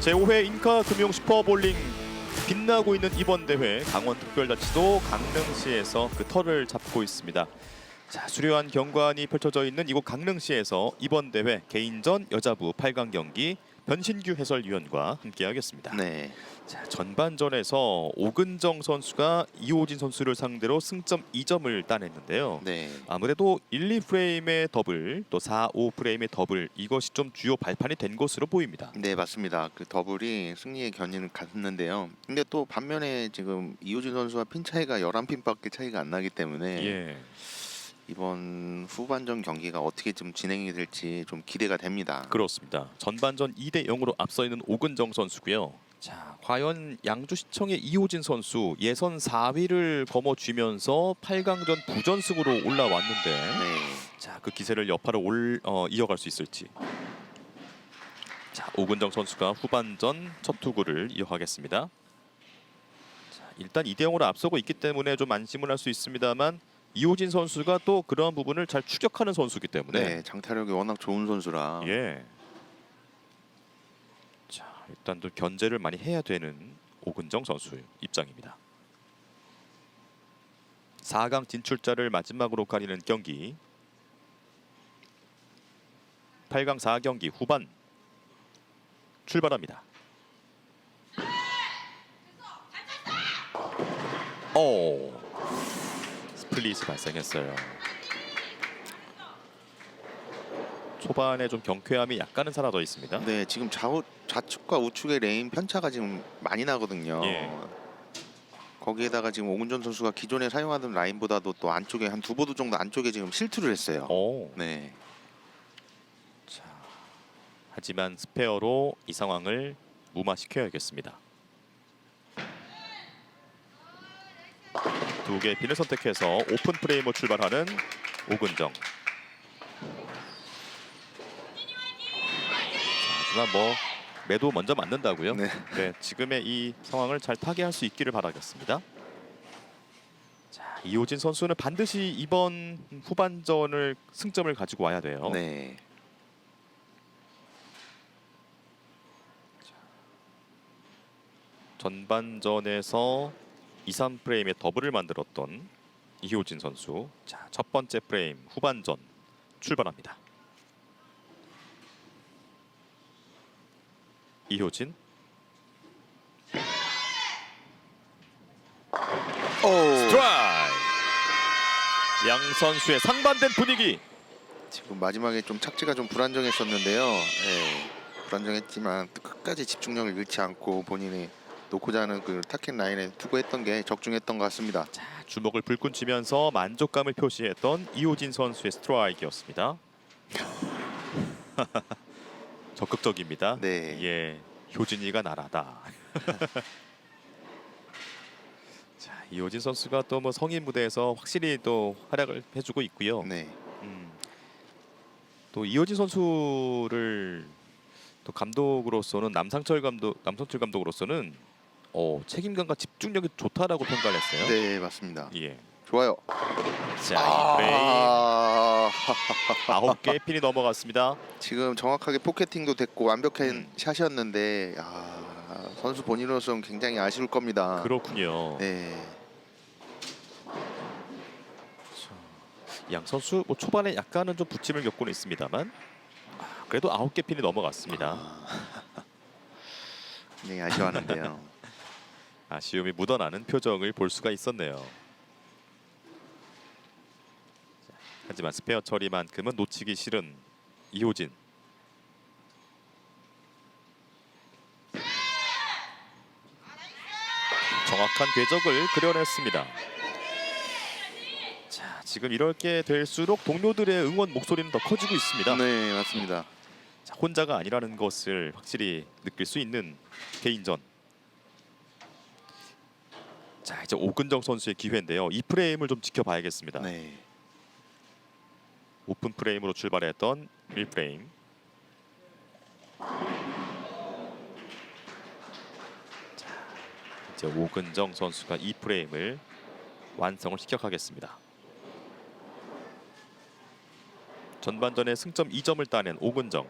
제5회 인카 금융 슈퍼볼링 빛나고 있는 이번 대회 강원 특별자치도 강릉시에서 그 털을 잡고 있습니다. 자, 수려한 경관이 펼쳐져 있는 이곳 강릉시에서 이번 대회 개인전 여자부 8강 경기 변신규 해설위원과 함께하겠습니다. 네. 자, 전반전에서 오근정 선수가 이호진 선수를 상대로 승점 2점을 따냈는데요. 네. 아무래도 1, 2프레임의 더블 또 4, 5프레임의 더블 이것이 좀 주요 발판이 된 것으로 보입니다. 네 맞습니다. 그 더블이 승리의 견인을 갖는데요. 근데 또 반면에 지금 이호진 선수와 핀 차이가 11핀밖에 차이가 안 나기 때문에 예. 이번 후반전 경기가 어떻게 좀 진행이 될지 좀 기대가 됩니다. 그렇습니다. 전반전 2대 0으로 앞서 있는 오근정 선수고요. 자, 과연 양주시청의 이호진 선수 예선 4위를 거머쥐면서 8강전 부전승으로 올라왔는데 네. 자, 그 기세를 여파로 올, 어, 이어갈 수 있을지. 자, 오근정 선수가 후반전 첫 투구를 이어가겠습니다. 자, 일단 2대 0으로 앞서고 있기 때문에 좀 안심을 할 수 있습니다만 이호진 선수가 또 그러한 부분을 잘 추격하는 선수이기 때문에 네. 장타력이 워낙 좋은 선수라. 예. 자, 일단 또 견제를 많이 해야 되는 오근정 선수 입장입니다. 4강 진출자를 마지막으로 가리는 경기. 8강 4경기 후반 출발합니다. 오. 스플릿이 발생했어요. 초반에 좀 경쾌함이 약간은 사라져 있습니다. 네, 지금 좌우 좌측과 우측의 레인 편차가 지금 많이 나거든요. 예. 거기에다가 지금 오근전 선수가 기존에 사용하던 라인보다도 또 안쪽에 한 두 보드 정도 안쪽에 지금 실투를 했어요. 오. 네. 자, 하지만 스페어로 이 상황을 무마시켜야겠습니다. 두 개의 핀을 선택해서 오픈 프레임으로 출발하는 오근정. 자, 하지만 뭐 매도 먼저 맞는다고요. 네. 네, 지금의 이 상황을 잘 타개할 수 있기를 바라겠습니다. 자, 이호진 선수는 반드시 이번 후반전을 승점을 가지고 와야 돼요. 네. 전반전에서 2, 3프레임의 더블을 만들었던 이효진 선수. 자, 첫 번째 프레임 후반전 출발합니다. 이효진. 오. 스트라이크. 양 선수의 상반된 분위기. 지금 마지막에 좀 착지가 좀 불안정했었는데요. 네. 불안정했지만 끝까지 집중력을 잃지 않고 본인이 놓고자 하는 그 타켓 라인에 투구했던 게 적중했던 것 같습니다. 자, 주먹을 불끈 쥐면서 만족감을 표시했던 이호진 선수의 스트라이크였습니다. 적극적입니다. 네. 예, 효진이가 나라다. 자, 이호진 선수가 또 뭐 성인 무대에서 확실히 또 활약을 해주고 있고요. 네. 음, 또 이호진 선수를 또 감독으로서는 남상철 감독, 남상철 감독으로서는 어, 책임감과 집중력이 좋다라고 평가를 했어요. 네, 맞습니다. 예. 좋아요. 자, 이 아, 아홉 개의 핀이 넘어갔습니다. 지금 정확하게 포켓팅도 됐고 완벽한 음. 샷이었는데 아, 선수 본인으로서는 굉장히 아쉬울 겁니다. 그렇군요. 네. 양 선수 뭐 초반에 약간은 좀 부침을 겪고는 있습니다만 아, 그래도 아홉 개 핀이 넘어갔습니다. 아. 네, 아쉬워하는데요. 아쉬움이 묻어나는 표정을 볼 수가 있었네요. 자, 하지만 스페어 처리만큼은 놓치기 싫은 이호진. 정확한 궤적을 그려냈습니다. 자, 지금 이렇게 될수록 동료들의 응원 목소리는 더 커지고 있습니다. 네, 맞습니다. 자, 혼자가 아니라는 것을 확실히 느낄 수 있는 개인전. 자 이제 오근정 선수의 기회인데요. 이 프레임을 좀 지켜봐야겠습니다. 네. 오픈 프레임으로 출발했던 1프레임. 자 이제 오근정 선수가 이 프레임을 완성을 시켜가겠습니다. 전반전에 승점 2점을 따낸 오근정.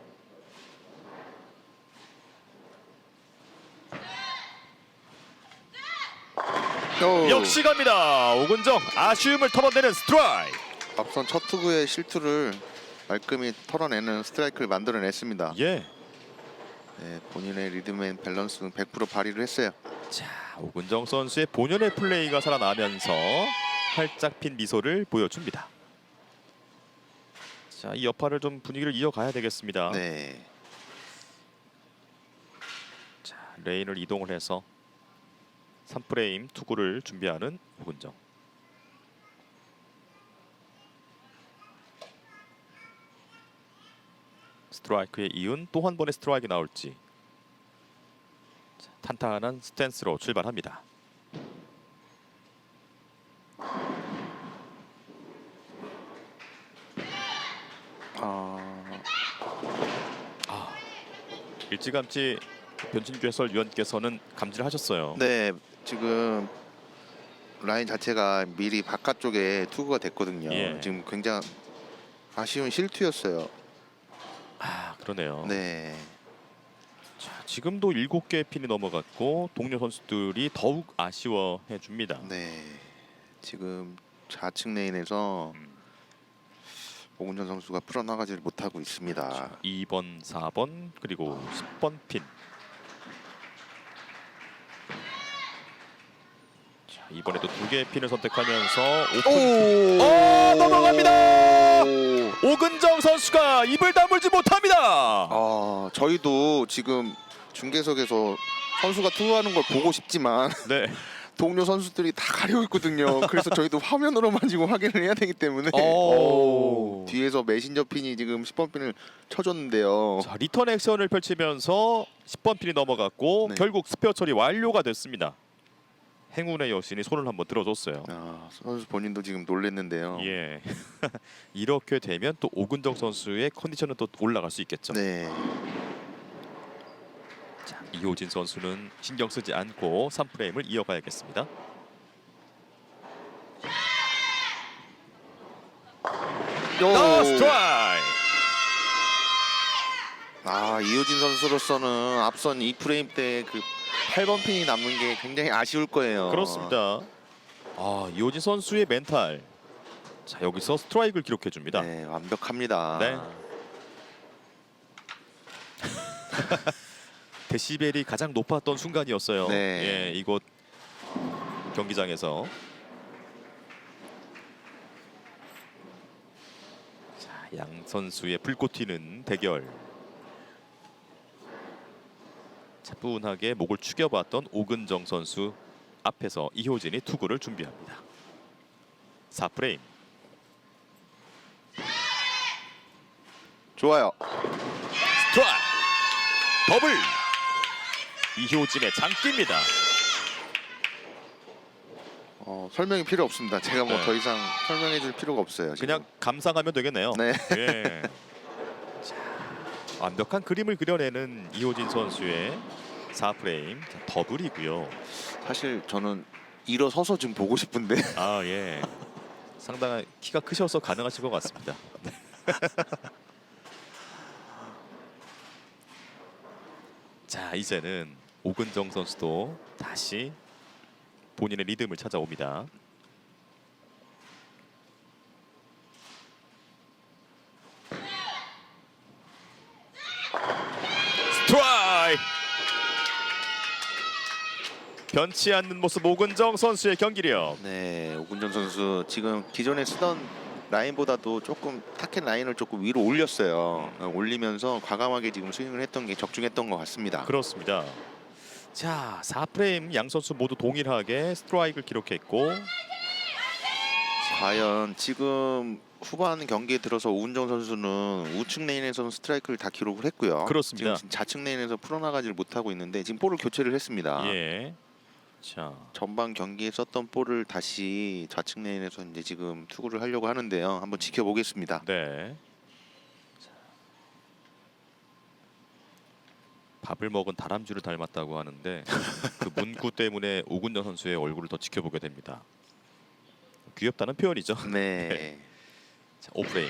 오. 역시 갑니다. 오근정 아쉬움을 털어내는 스트라이크. 앞선 첫 투구의 실투를 말끔히 털어내는 스트라이크를 만들어냈습니다. 예. 네, 본인의 리듬 앤 밸런스 100% 발휘를 했어요. 자, 오근정 선수의 본연의 플레이가 살아나면서 활짝 핀 미소를 보여줍니다. 자, 이 여파를 좀 분위기를 이어가야 되겠습니다. 네. 자, 레인을 이동을 해서 3프레임 투구를 준비하는 오근정. 스트라이크에 이은 또 한 번의 스트라이크 나올지 자, 탄탄한 스탠스로 출발합니다. 아, 일찌감치 변진규 해설위원께서는 감지를 하셨어요. 네, 지금 라인 자체가 미리 바깥쪽에 투구가 됐거든요. 예. 지금 굉장히 아쉬운 실투였어요. 아 그러네요. 네. 자, 지금도 7개의 핀이 넘어갔고 동료 선수들이 더욱 아쉬워해 줍니다. 네. 지금 좌측 레인에서 음. 오근전 선수가 풀어나가지를 못하고 있습니다. 2번, 4번 그리고 10번 핀. 이번에도 두 개의 핀을 선택하면서 오픈. 오! 어, 넘어갑니다! 오! 오근정 선수가 입을 다물지 못합니다. 아, 저희도 지금 중계석에서 선수가 투구하는 걸 보고 싶지만 네. 동료 선수들이 다 가리고 있거든요. 그래서 저희도 화면으로만 지금 확인을 해야 되기 때문에 오. 오, 뒤에서 메신저 핀이 지금 10번 핀을 쳐줬는데요. 자, 리턴 액션을 펼치면서 10번 핀이 넘어갔고 네. 결국 스페어 처리 완료가 됐습니다. 행운의 여신이 손을 한번 들어줬어요. 아, 선수 본인도 지금 놀랬는데요. 예. 이렇게 되면 또 오근정 선수의 컨디션은 또 올라갈 수 있겠죠. 네. 자, 이호진 선수는 신경 쓰지 않고 3프레임을 이어가야겠습니다. 요! 아! 아 이호진 선수로서는 앞선 2프레임 때 그 8번 핀이 남는 게 굉장히 아쉬울 거예요. 그렇습니다. 아, 이호진 선수의 멘탈. 자, 여기서 스트라이크를 기록해 줍니다. 네, 완벽합니다. 네. 데시벨이 가장 높았던 순간이었어요. 네. 예, 이곳 경기장에서. 자, 양 선수의 불꽃 튀는 대결. 차분하게 목을 축여봤던 오근정 선수 앞에서 이효진이 투구를 준비합니다. 4프레임. 좋아요. 스트라이크 더블 이효진의 장기입니다. 어, 설명이 필요 없습니다. 제가 뭐 네. 더 이상 설명해 줄 필요가 없어요. 지금. 그냥 감상하면 되겠네요. 네. 예. 자, 완벽한 그림을 그려내는 이호진 선수의 4프레임 자, 더블이고요. 사실 저는 일어서서 좀 보고 싶은데 아 예. 상당한 키가 크셔서 가능하실 것 같습니다. 네. 자 이제는 오근정 선수도 다시 본인의 리듬을 찾아옵니다. 변치 않는 모습 오근정 선수의 경기력. 네 오군정 선수 지금 기존에 쓰던 라인보다도 조금 타켓 라인을 조금 위로 올렸어요. 어, 올리면서 과감하게 지금 스윙을 했던 게 적중했던 것 같습니다. 그렇습니다. 자, 4프레임 양 선수 모두 동일하게 스트라이크를 기록했고 과연 지금 후반 경기에 들어서 오은정 선수는 우측 레인에서는 스트라이크를 다 기록을 했고요. 그렇습니다. 지금 좌측 레인에서 풀어나가지를 못하고 있는데 지금 볼을 교체를 했습니다. 예. 자, 전반 경기에 썼던 볼을 다시 좌측 레인에서 이제 지금 투구를 하려고 하는데요. 한번 지켜보겠습니다. 네. 자. 밥을 먹은 다람쥐를 닮았다고 하는데 그 문구 때문에 오군정 선수의 얼굴을 더 지켜보게 됩니다. 귀엽다는 표현이죠. 네. 자, 오프레임.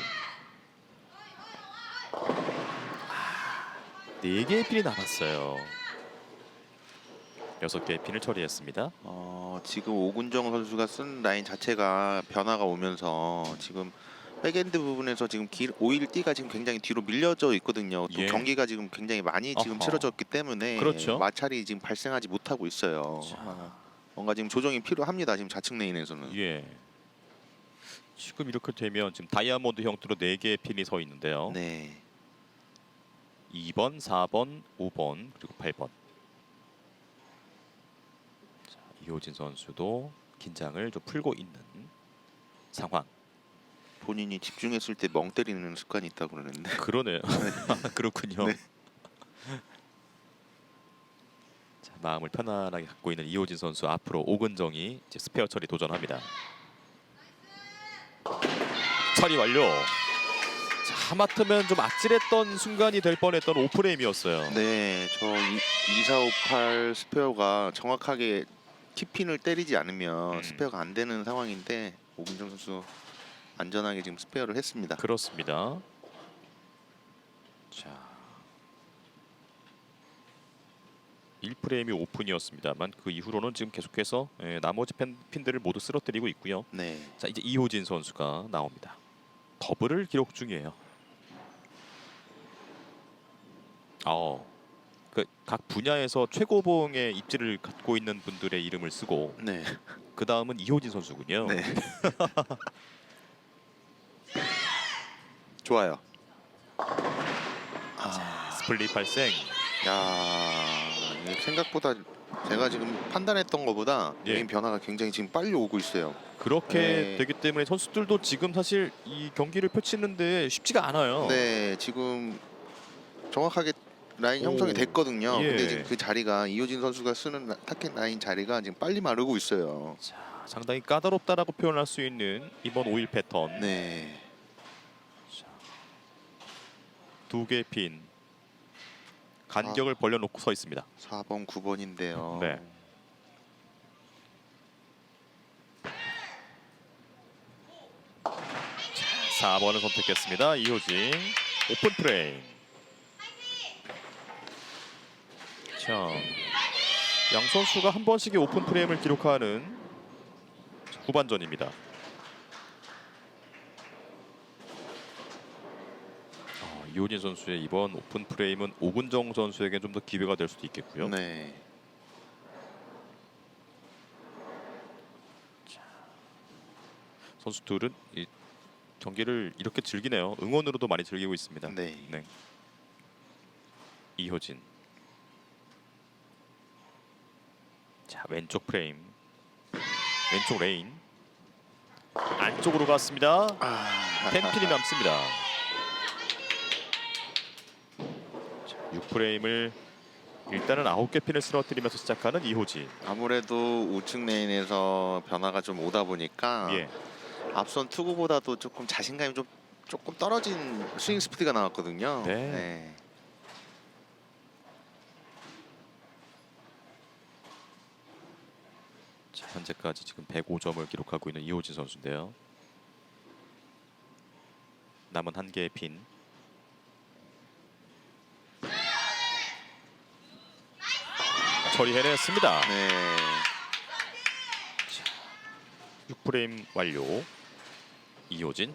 아, 네 개의 필이 남았어요. 여섯 개의 핀을 처리했습니다. 어, 지금 오군정 선수가 쓴 라인 자체가 변화가 오면서 지금 백엔드 부분에서 지금 길, 오일 띠가 지금 굉장히 뒤로 밀려져 있거든요. 또 예. 경기가 지금 굉장히 많이 지금 어허. 치러졌기 때문에 그렇죠. 마찰이 지금 발생하지 못하고 있어요. 자. 아, 뭔가 지금 조정이 필요합니다. 지금 좌측 레인에서는. 예. 지금 이렇게 되면 지금 다이아몬드 형태로 네 개의 핀이 서 있는데요. 네. 2번, 4번, 5번 그리고 8번. 자, 이호진 선수도 긴장을 좀 풀고 있는 상황. 본인이 집중했을 때 멍 때리는 습관이 있다고 그러는데. 그러네요. 그렇군요. 네. 자, 마음을 편안하게 갖고 있는 이호진 선수 앞으로 오근정이 이제 스페어 처리 도전합니다. 처리 완료. 자, 하마터면 좀 아찔했던 순간이 될 뻔했던 오프레임이었어요. 네, 저 2458 스페어가 정확하게 티핀을 때리지 않으면 음. 스페어가 안 되는 상황인데 오근정 선수 안전하게 지금 스페어를 했습니다. 그렇습니다. 자. 1프레임이 오픈이었습니다만 그 이후로는 지금 계속해서 예, 나머지 팬, 핀들을 모두 쓰러뜨리고 있고요. 네, 자 이제 이호진 선수가 나옵니다. 더블을 기록 중이에요. 어, 그 각 분야에서 최고봉의 입지를 갖고 있는 분들의 이름을 쓰고 네, 그 다음은 이호진 선수군요. 네. 좋아요. 아, 스플릿 발생. 야, 생각보다 제가 지금 판단했던 것보다 예. 게임 변화가 굉장히 지금 빨리 오고 있어요. 그렇게 네. 되기 때문에 선수들도 지금 사실 이 경기를 펼치는데 쉽지가 않아요. 네, 지금 정확하게 라인 오. 형성이 됐거든요. 예. 근데 지금 그 자리가 이호진 선수가 쓰는 라- 타켓 라인 자리가 지금 빨리 마르고 있어요. 자, 상당히 까다롭다라고 표현할 수 있는 이번 5일 패턴. 네. 두 개의 핀. 간격을 벌려놓고 서 있습니다. 4번, 9번인데요. 네. 자, 4번을 선택했습니다. 이호진 오픈 프레임. 자, 양 선수가 한 번씩의 오픈 프레임을 기록하는 후반전입니다. 어, 이호진 선수의 이번 오픈 프레임은 오근정 선수에게 좀 더 기회가 될 수도 있겠고요. 네. 선수 둘은 이 경기를 이렇게 즐기네요. 응원으로도 많이 즐기고 있습니다. 네. 네. 이효진. 자 왼쪽 프레임. 왼쪽 레인. 안쪽으로 갔습니다. 아, 텐핀이 남습니다. 6프레임을 일단은 9개 핀을 쓰러뜨리면서 시작하는 이호진. 아무래도 우측 레인에서 변화가 좀 오다 보니까 예. 앞선 투구보다도 조금 자신감이 좀 조금 떨어진 스윙 스피드가 나왔거든요. 네. 자, 현재까지 지금 105점을 기록하고 있는 이호진 선수인데요. 남은 한 개의 핀. 처리해냈습니다. 네. 6프레임 완료. 이호진.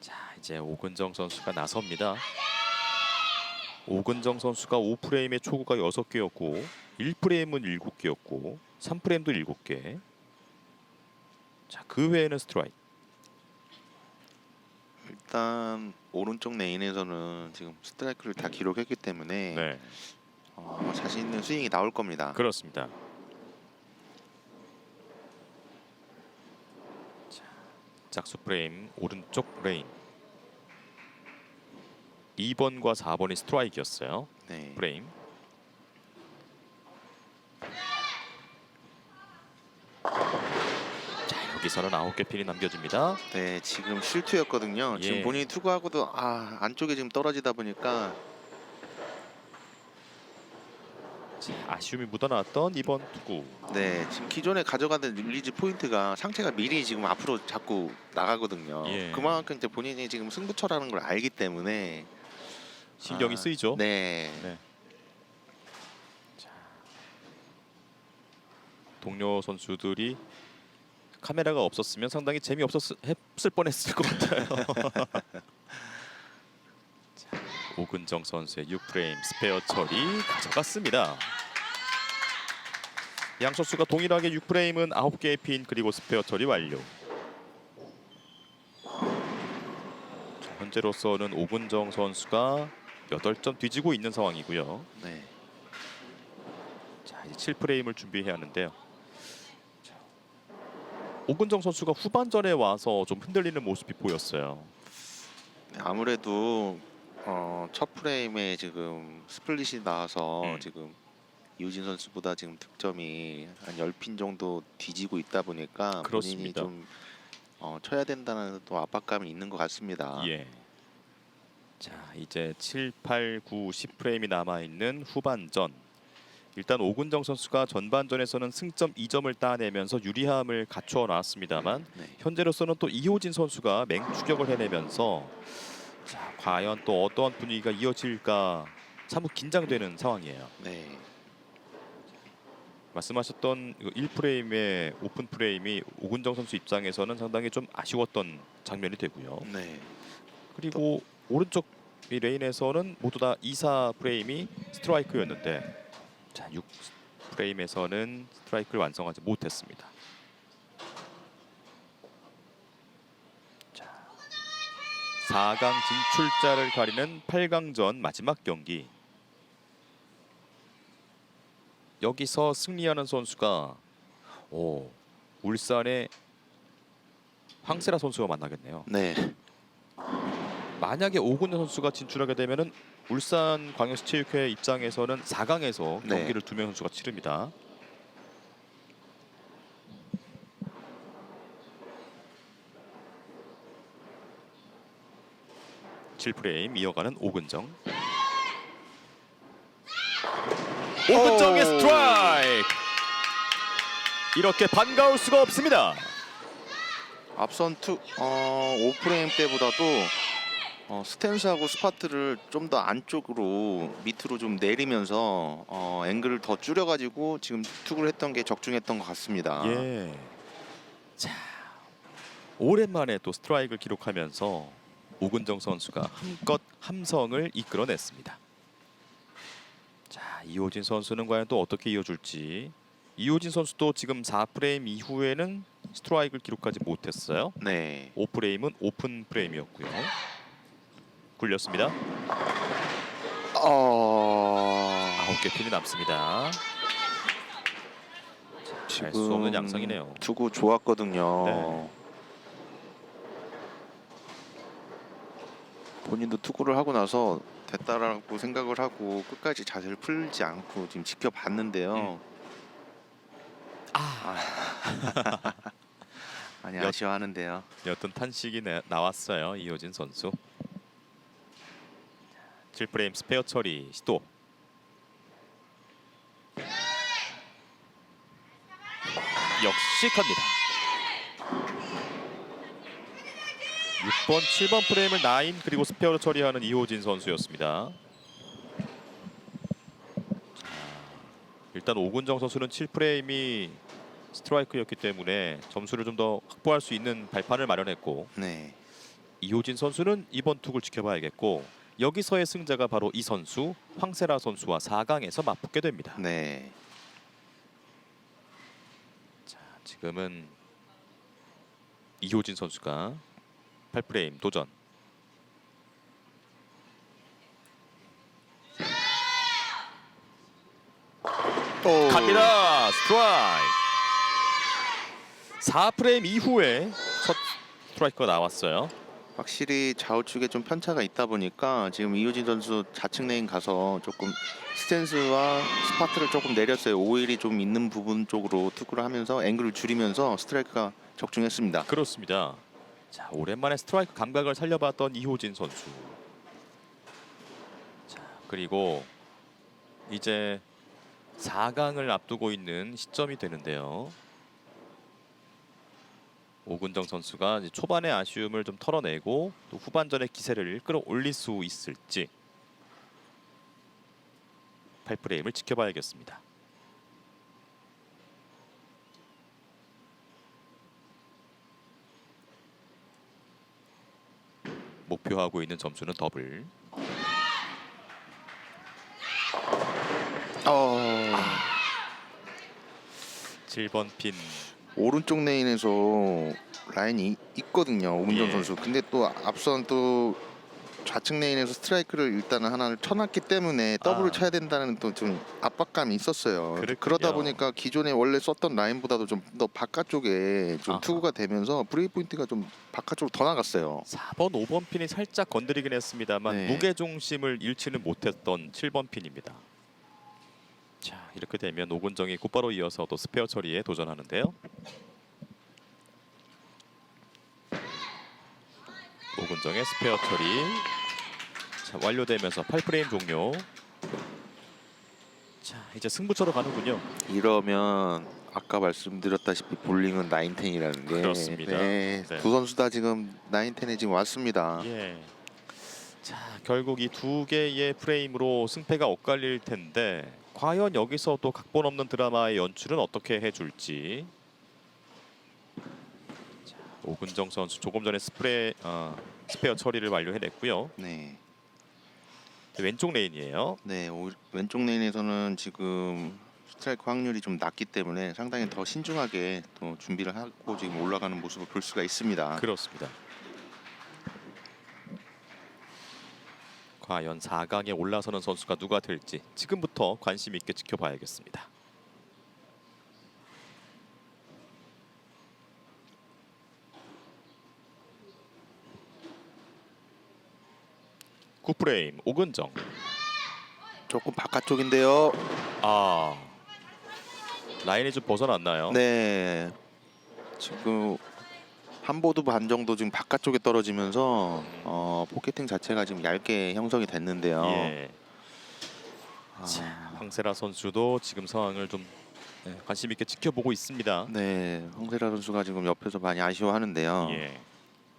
자, 이제 오근정 선수가 나섭니다. 오근정 선수가 5프레임의 초구가 6개였고 1프레임은 7개였고 3프레임도 7개. 자, 그 외에는 스트라이크. 일단 오른쪽 레인에서는 지금 스트라이크를 다 기록했기 때문에 네. 어, 자신 있는 스윙이 나올 겁니다. 그렇습니다. 자, 짝수 프레임 오른쪽 레인. 2번과 4번이 스트라이크였어요. 네. 프레임. 자, 여기서는 9개 핀이 남겨집니다. 네, 지금 실투였거든요. 예. 지금 본인이 투구하고도 아 안쪽에 지금 떨어지다 보니까 자, 아쉬움이 묻어나왔던 이번 투구. 네 지금 기존에 가져가던 릴리즈 포인트가 상체가 미리 지금 앞으로 자꾸 나가거든요. 예. 그만큼 이제 본인이 지금 승부처라는 걸 알기 때문에 신경이 아, 쓰이죠. 네. 네. 자. 동료 선수들이 카메라가 없었으면 상당히 재미없었을 뻔했을 것 같아요. 자, 오근정 선수의 6프레임 스페어 처리 가져갔습니다. 양 선수가 동일하게 6프레임은 9개의 핀 그리고 스페어 처리 완료. 현재로서는 오근정 선수가 8점 뒤지고 있는 상황이고요. 네. 자 이제 7프레임을 준비해야 하는데요. 자, 오근정 선수가 후반전에 와서 좀 흔들리는 모습이 보였어요. 네, 아무래도 어, 첫 프레임에 지금 스플릿이 나와서 음. 지금 이우진 선수보다 지금 득점이 한 10핀 정도 뒤지고 있다 보니까 본인이 그렇습니다. 좀 어, 쳐야 된다는 또 압박감이 있는 것 같습니다. 예. 자 이제 7, 8, 9, 10프레임이 남아 있는 후반전. 일단 오근정 선수가 전반전에서는 승점 2점을 따내면서 유리함을 갖추어 놨습니다만 네. 현재로서는 또 이호진 선수가 맹추격을 해내면서 자 과연 또 어떠한 분위기가 이어질까 참 긴장되는 상황이에요. 네. 말씀하셨던 1프레임의 오픈 프레임이 오근정 선수 입장에서는 상당히 좀 아쉬웠던 장면이 되고요. 네. 그리고 오른쪽 이 레인에서는 모두 다 2, 4 프레임이 스트라이크였는데 자, 6 프레임에서는 스트라이크를 완성하지 못했습니다. 자, 4강 진출자를 가리는 8강전 마지막 경기. 여기서 승리하는 선수가 오, 울산의 황세라 선수가 만나겠네요. 네. 만약에 오근현 선수가 진출하게 되면은 울산 광역시 체육회 입장에서는 4강에서 네. 경기를 두 명 선수가 치릅니다. 칠 프레임 이어가는 오근정. 오근정의 오. 스트라이크. 이렇게 반가울 수가 없습니다. 앞선 투 어, 5프레임 때보다도 어, 스탠스하고 스파트를 좀 더 안쪽으로 밑으로 좀 내리면서 어, 앵글을 더 줄여가지고 지금 투구를 했던 게 적중했던 것 같습니다. 예. 자, 오랜만에 또 스트라이크를 기록하면서 오근정 선수가 한껏 함성을 이끌어냈습니다. 자, 이호진 선수는 과연 또 어떻게 이어줄지. 이호진 선수도 지금 4프레임 이후에는 스트라이크를 기록하지 못했어요. 네. 5프레임은 오픈 프레임이었고요. 굴렸습니다. 어... 아홉 개 핀이 남습니다. 알수 없는 양상이네요. 투구 좋았거든요. 네. 본인도 투구를 하고 나서 됐다라고 생각을 하고 끝까지 자세를 풀지 않고 지금 지켜봤는데요. 음. 아, 몇- 아쉬워하는데요. 여튼 탄식이 나, 나왔어요 이호진 선수 7프레임 스페어 처리 시도. 역시 갑니다. 6번 7번 프레임을 9 그리고 스페어로 처리하는 이호진 선수였습니다. 자, 일단 오군정 선수는 7프레임이 스트라이크였기 때문에 점수를 좀 더 확보할 수 있는 발판을 마련했고 네. 이호진 선수는 이번 투구를 지켜봐야겠고 여기서의 승자가 바로 이 선수 황세라 선수와 4강에서 맞붙게 됩니다. 네. 자, 지금은 이호진 선수가 8프레임 도전. 또 갑니다. 스트라이크. 4프레임 이후에 첫 스트라이크가 나왔어요. 확실히 좌우측에 좀 편차가 있다 보니까 지금 이효진 선수 좌측 레인 가서 조금 스탠스와 스파트를 조금 내렸어요. 오일이 좀 있는 부분 쪽으로 투구를 하면서 앵글을 줄이면서 스트라이크가 적중했습니다. 그렇습니다. 자 오랜만에 스트라이크 감각을 살려봤던 이호진 선수. 자 그리고 이제 4강을 앞두고 있는 시점이 되는데요. 오근정 선수가 초반에 아쉬움을 좀 털어내고 또 후반전에 기세를 끌어올릴 수 있을지 8프레임을 지켜봐야겠습니다. 목표하고 있는 점수는 더블. 어... 7번 핀 오른쪽 레인에서 라인이 있거든요. 오문정 예. 선수. 근데 또 앞선 또 좌측 레인에서 스트라이크를 일단은 하나를 쳐놨기 때문에 더블을 아. 쳐야 된다는 또 좀 압박감이 있었어요. 그랬군요. 그러다 보니까 기존에 원래 썼던 라인보다도 좀 더 바깥쪽에 좀 아하. 투구가 되면서 브레이크 포인트가 좀 바깥쪽으로 더 나갔어요. 4번, 5번 핀이 살짝 건드리긴 했습니다만 네. 무게 중심을 잃지는 못했던 7번 핀입니다. 자 이렇게 되면 오근정이 곧바로 이어서 또 스페어 처리에 도전하는데요. 오근정의 스페어 처리 자 완료되면서 8프레임 종료. 자 이제 승부처로 가는군요. 이러면 아까 말씀드렸다시피 볼링은 910이라는 게 그렇습니다. 네, 네. 두 선수 다 지금 910에 지금 왔습니다. 예. 자 결국 이 두 개의 프레임으로 승패가 엇갈릴 텐데 과연 여기서 또 각본 없는 드라마의 연출은 어떻게 해줄지. 자, 오근정 선수 조금 전에 스프레 어, 스페어 처리를 완료해냈고요. 네. 왼쪽 레인이에요. 네, 오- 왼쪽 레인에서는 지금 스트라이크 확률이 좀 낮기 때문에 상당히 더 신중하게 또 준비를 하고 지금 올라가는 모습을 볼 수가 있습니다. 그렇습니다. 과연 4강에 올라서는 선수가 누가 될지 지금부터 관심 있게 지켜봐야겠습니다. 구프레임 오근정 조금 바깥쪽인데요. 아 라인이 좀 벗어났나요? 네, 지금 한 보드 반 정도 지금 바깥쪽에 떨어지면서 어, 포켓팅 자체가 지금 얇게 형성이 됐는데요. 예. 아, 자, 황세라 선수도 지금 상황을 좀 네, 관심 있게 지켜보고 있습니다. 네, 홍세라 선수가 지금 옆에서 많이 아쉬워하는데요. 예.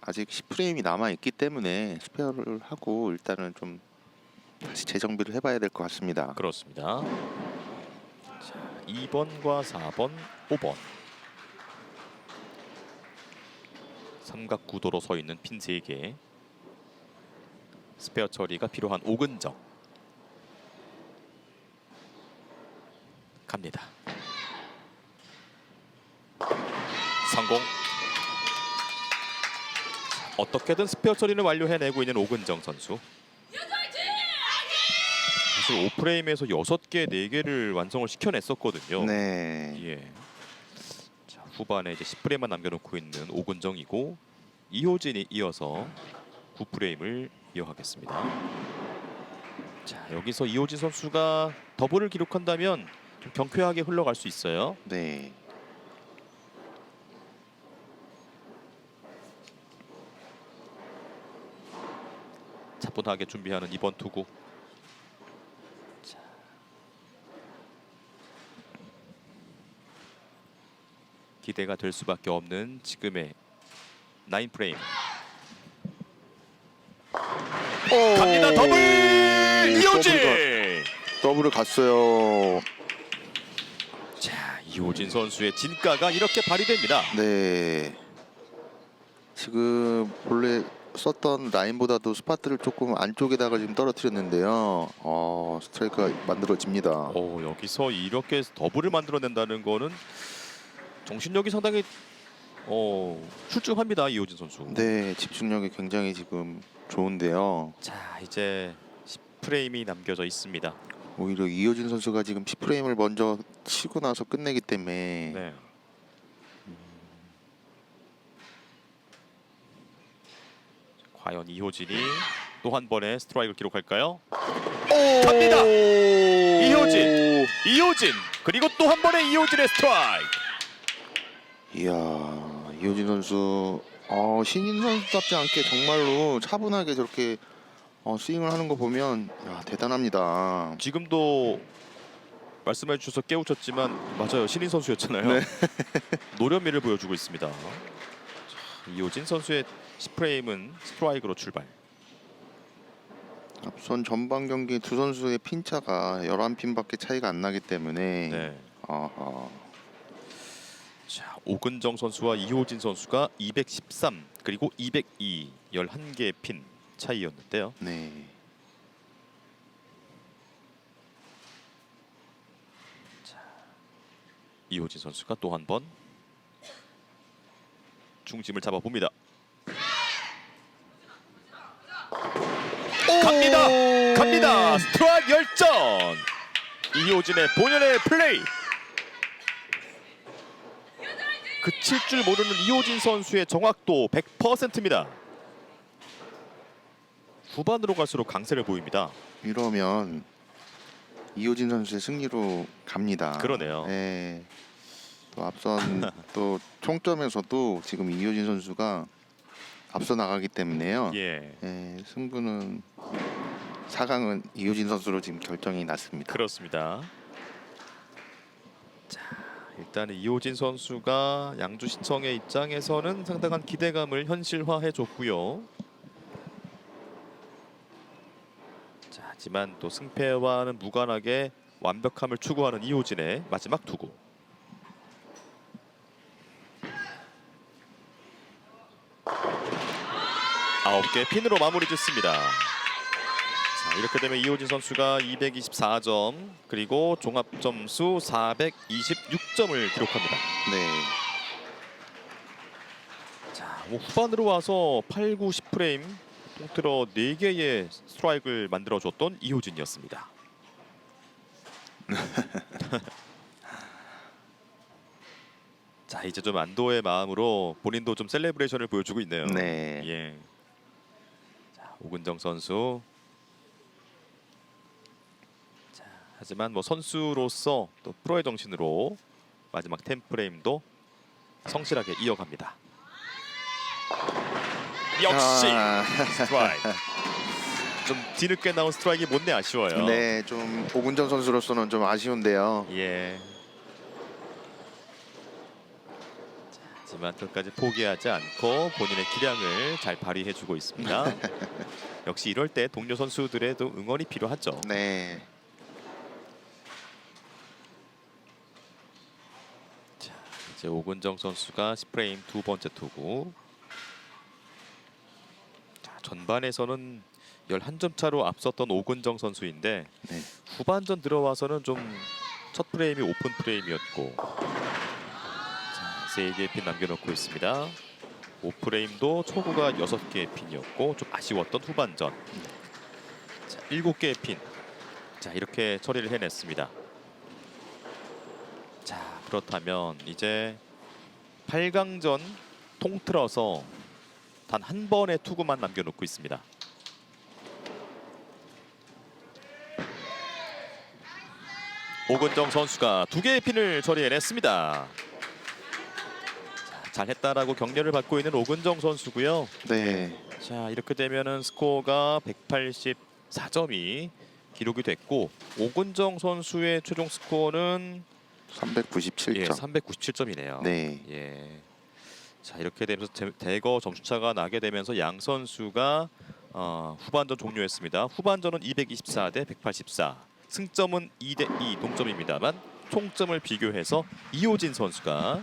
아직 10프레임이 남아 있기 때문에 스페어를 하고 일단은 좀 다시 재정비를 해봐야 될 것 같습니다. 그렇습니다. 자, 2번과 4번, 5번. 삼각 구도로 서 있는 핀 3개. 스페어 처리가 필요한 오근정. 갑니다. 성공. 어떻게든 스페어 처리는 완료해내고 있는 오근정 선수. 사실 5프레임에서 6개, 4개를 완성을 시켜냈었거든요. 네. 예. 자, 후반에 이제 10프레임만 남겨놓고 있는 오근정이고 이호진이 이어서 9프레임을 이어가겠습니다. 자, 여기서 이호진 선수가 더블을 기록한다면 좀 경쾌하게 흘러갈 수 있어요. 네. 차분하게 준비하는 이번 투구. 기대가 될 수밖에 없는 지금의 9프레임. 갑니다 더블 이호진. 더블을 갔어요. 자 이호진 선수의 진가가 이렇게 발휘됩니다. 네. 지금 본래 썼던 라인보다도 스파트를 조금 안쪽에다가 지금 떨어뜨렸는데요. 어, 스트라이크가 만들어집니다. 어 여기서 이렇게 더블을 만들어낸다는 거는 정신력이 상당히 어 출중합니다 이호진 선수. 네, 집중력이 굉장히 지금 좋은데요. 자 이제 10프레임이 남겨져 있습니다. 오히려 이효진 선수가 지금 10프레임을 먼저 치고 나서 끝내기 때문에 네. 과연 이호진이 또 한 번의 스트라이크를 기록할까요? 갑니다. 이효진. 이호진 그리고 또 한 번의 이호진의 스트라이크. 이야, 이효진 선수 어, 신인 선수답지 않게 정말로 차분하게 저렇게 어, 스윙을 하는 거 보면 야, 대단합니다. 지금도 말씀해 주셔서 깨우쳤지만 맞아요 신인 선수였잖아요. 네. 노련미를 보여주고 있습니다. 자, 이호진 선수의 10프레임은 스트라이크로 출발. 앞선 전반 경기 두 선수의 핀차가 11핀밖에 차이가 안 나기 때문에 네. 자 오근정 선수와 이호진 선수가 213 그리고 202 11개의 핀 차이였는데요. 네. 이호진 선수가 또 한 번 중심을 잡아 봅니다. 갑니다. 갑니다. 스트라이크 열전. 이호진의 본연의 플레이. 그칠 줄 모르는 이호진 선수의 정확도 100%입니다. 후반으로 갈수록 강세를 보입니다. 이러면 이호진 선수의 승리로 갑니다. 그러네요. 네. 또 앞선 또 총점에서도 지금 이호진 선수가 앞서 나가기 때문에요. 예. 네, 승부는 4강은 이호진 선수로 지금 결정이 났습니다. 그렇습니다. 자, 일단은 이호진 선수가 양주시청의 입장에서는 상당한 기대감을 현실화해 줬고요. 자, 하지만 또 승패와는 무관하게 완벽함을 추구하는 이호진의 마지막 투구. 아홉 개 핀으로 마무리 짓습니다. 자, 이렇게 되면 이호진 선수가 224점 그리고 종합 점수 426점을 기록합니다. 네. 자, 뭐 후반으로 와서 8, 9, 10프레임 통틀어 4개의 스트라이크를 만들어 줬던 이호진이었습니다. 자, 이제 좀 안도의 마음으로 본인도 좀 셀레브레이션을 보여주고 있네요. 네. 예. 자, 오근정 선수. 자, 하지만 뭐 선수로서 또 프로의 정신으로 마지막 10프레임도 성실하게 이어갑니다. 역시 아, 스트라이크. 좀 뒤늦게 나온 스트라이크 못내 아쉬워요. 네, 좀 오군정 선수로서는 좀 아쉬운데요. 예. 자, 하지만 끝까지 포기하지 않고 본인의 기량을 잘 발휘해주고 있습니다. 역시 이럴 때 동료 선수들의도 응원이 필요하죠. 네. 자, 이제 오근정 선수가 10프레임 두 번째 투구. 자, 전반에서는 11점 차로 앞섰던 오근정 선수인데 네. 후반전 들어와서는 좀 첫 프레임이 오픈 프레임이었고 자, 세 개의 핀 남겨놓고 있습니다. 5프레임도 초구가 6개의 핀이었고 좀 아쉬웠던 후반전. 자, 7개의 핀. 자, 이렇게 처리를 해냈습니다. 자, 그렇다면 이제 8강전 통틀어서 단 한 번의 투구만 남겨놓고 있습니다. 오근정 선수가 두 개의 핀을 처리해냈습니다. 자, 잘했다라고 격려를 받고 있는 오근정 선수고요. 네. 자 이렇게 되면은 스코어가 184점이 기록이 됐고 오근정 선수의 최종 스코어는 397점. 예, 397점이네요. 네. 예. 자 이렇게 되면서 대- 대거 점수차가 나게 되면서 양 선수가 어, 후반전 종료했습니다. 후반전은 224 대 184. 승점은 2 대 2 동점입니다만 총점을 비교해서 이호진 선수가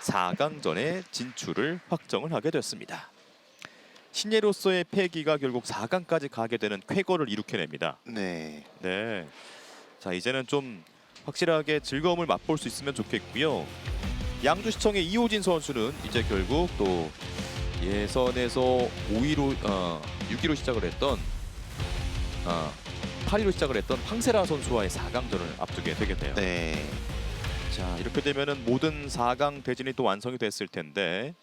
4강전에 진출을 확정을 하게 됐습니다. 신예로서의 패기가 결국 4강까지 가게 되는 쾌거를 일으켜냅니다. 네. 네. 자 이제는 좀 확실하게 즐거움을 맛볼 수 있으면 좋겠고요. 양주시청의 이호진 선수는 이제 결국 또 예선에서 5위로 어, 6위로 시작을 했던 어, 8위로 시작을 했던 황세라 선수와의 4강전을 앞두게 되겠네요. 네. 자 이렇게 되면은 모든 4강 대진이 또 완성이 됐을 텐데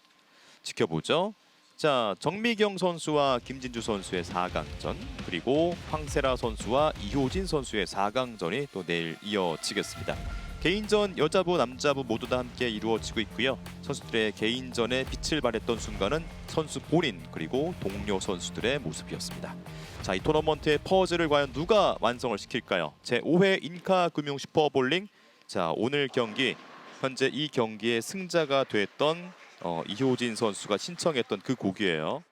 지켜보죠. 자 정미경 선수와 김진주 선수의 4강전 그리고 황세라 선수와 이호진 선수의 4강전이 또 내일 이어지겠습니다. 개인전 여자부 남자부 모두 다 함께 이루어지고 있고요. 선수들의 개인전에 빛을 발했던 순간은 선수 본인 그리고 동료 선수들의 모습이었습니다. 자 이 토너먼트의 퍼즐을 과연 누가 완성을 시킬까요? 제 5회 인카 금융 슈퍼볼링 자 오늘 경기 현재 이 경기의 승자가 됐던 어, 이효진 선수가 신청했던 그 곡이에요.